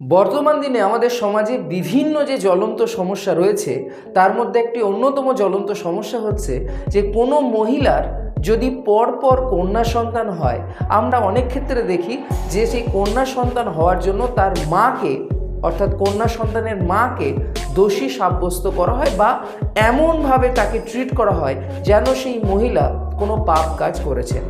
বর্তমান দিনে আমাদের সমাজে বিভিন্ন যে জ্বলন্ত সমস্যা রয়েছে, তার মধ্যে একটি অন্যতম জ্বলন্ত সমস্যা হচ্ছে যে কোনো মহিলার যদি পরপর কন্যা সন্তান হয়, আমরা অনেক ক্ষেত্রে দেখি যে সেই কন্যা সন্তান হওয়ার জন্য তার মাকে, অর্থাৎ কন্যা সন্তানের মাকে দোষী সাব্যস্ত করা হয় বা এমনভাবে তাকে ট্রিট করা হয় যেন সেই মহিলা কোনো পাপ কাজ করেছেন।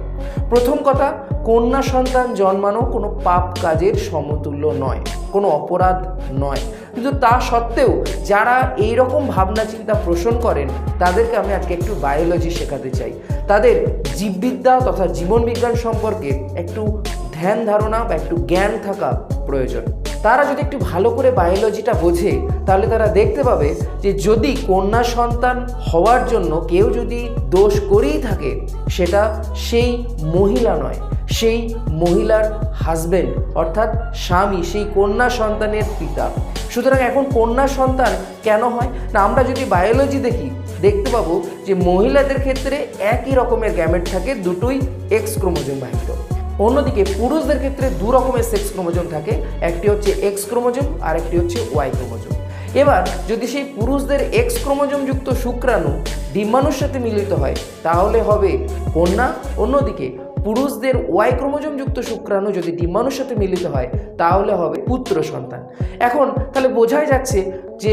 প্রথম কথা, কন্যা সন্তান জন্মানো কোনো পাপ কাজের সমতুল্য নয়, কোনো অপরাধ নয়। কিন্তু তা সত্ত্বেও যারা এই রকম ভাবনা চিন্তা পোষণ করেন, তাদেরকে আমি আজকে একটু বায়োলজি শেখাতে চাই। তাদের জীববিদ্যা তথা জীবনবিজ্ঞান সম্পর্কে একটু ধ্যান ধারণা বা একটু জ্ঞান থাকা প্রয়োজন। তারা যদি একটু ভালো করে বায়োলজিটা বোঝে, তাহলে তারা দেখতে পাবে যে যদি কন্যা সন্তান হওয়ার জন্য কেউ যদি দোষ করেই থাকে, সেটা সেই মহিলা নয়, সেই মহিলার হাজবেন্ড অর্থাৎ স্বামী, সেই কন্যা সন্তানের পিতা। সুতরাং এখন কন্যা সন্তান কেন হয়? না, আমরা যদি বায়োলজি দেখি, দেখতে পাবো যে মহিলাদের ক্ষেত্রে একই রকমের গ্যামেট থাকে, দুটোই এক্স ক্রোমোজোম বাহিত। অন্যদিকে পুরুষদের ক্ষেত্রে দু রকমের সেক্স ক্রোমোজোম থাকে। একটি হচ্ছে এক্স ক্রোমোজোম আর একটি হচ্ছে ওয়াই ক্রোমোজোম এবার যদি সেই পুরুষদের এক্স ক্রোমোজোমযুক্ত শুক্রাণু ডিম্বাণুর সাথে মিলিত হয়, তাহলে হবে কন্যা। অন্যদিকে পুরুষদের ওয়াই ক্রোমোজোম যুক্ত শুক্রাণু যদি ডিম্বাণুর সাথে মিলিত হয়, তাহলে হবে পুত্র সন্তান। এখন তাহলে বোঝাই যাচ্ছে যে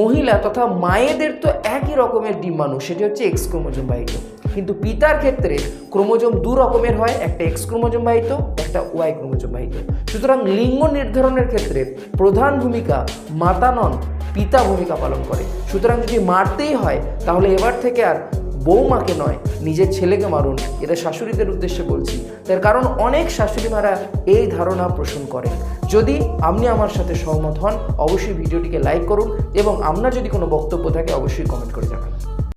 মহিলা তথা মায়েদের তো একই রকমের ডিম্বাণু সেটি হচ্ছে এক্স ক্রোমোজোম বাহিত। কিন্তু পিতার ক্ষেত্রে ক্রোমোজোম দু রকমের হয়, একটা এক্স ক্রোমোজোম বাহিত, একটা ওয়াই ক্রোমোজোম বাহিত। সুতরাং লিঙ্গ নির্ধারণের ক্ষেত্রে প্রধান ভূমিকা মাতা নন, পিতা ভূমিকা পালন করে। সুতরাং যদি মারতেই হয়, তাহলে এবার থেকে আর বৌমাকে নয়, নিজের ছেলেকে মারুন, এটা শাশুড়িদের উদ্দেশ্যে বলছি। তার কারণ অনেক শাশুড়ি মারা এই ধারণা পোষণ করেন যদি আপনি আমার সাথে সহমত হন, অবশ্যই ভিডিওটিকে লাইক করুন এবং আপনার যদি কোনো বক্তব্য থাকে, অবশ্যই কমেন্ট করে জানান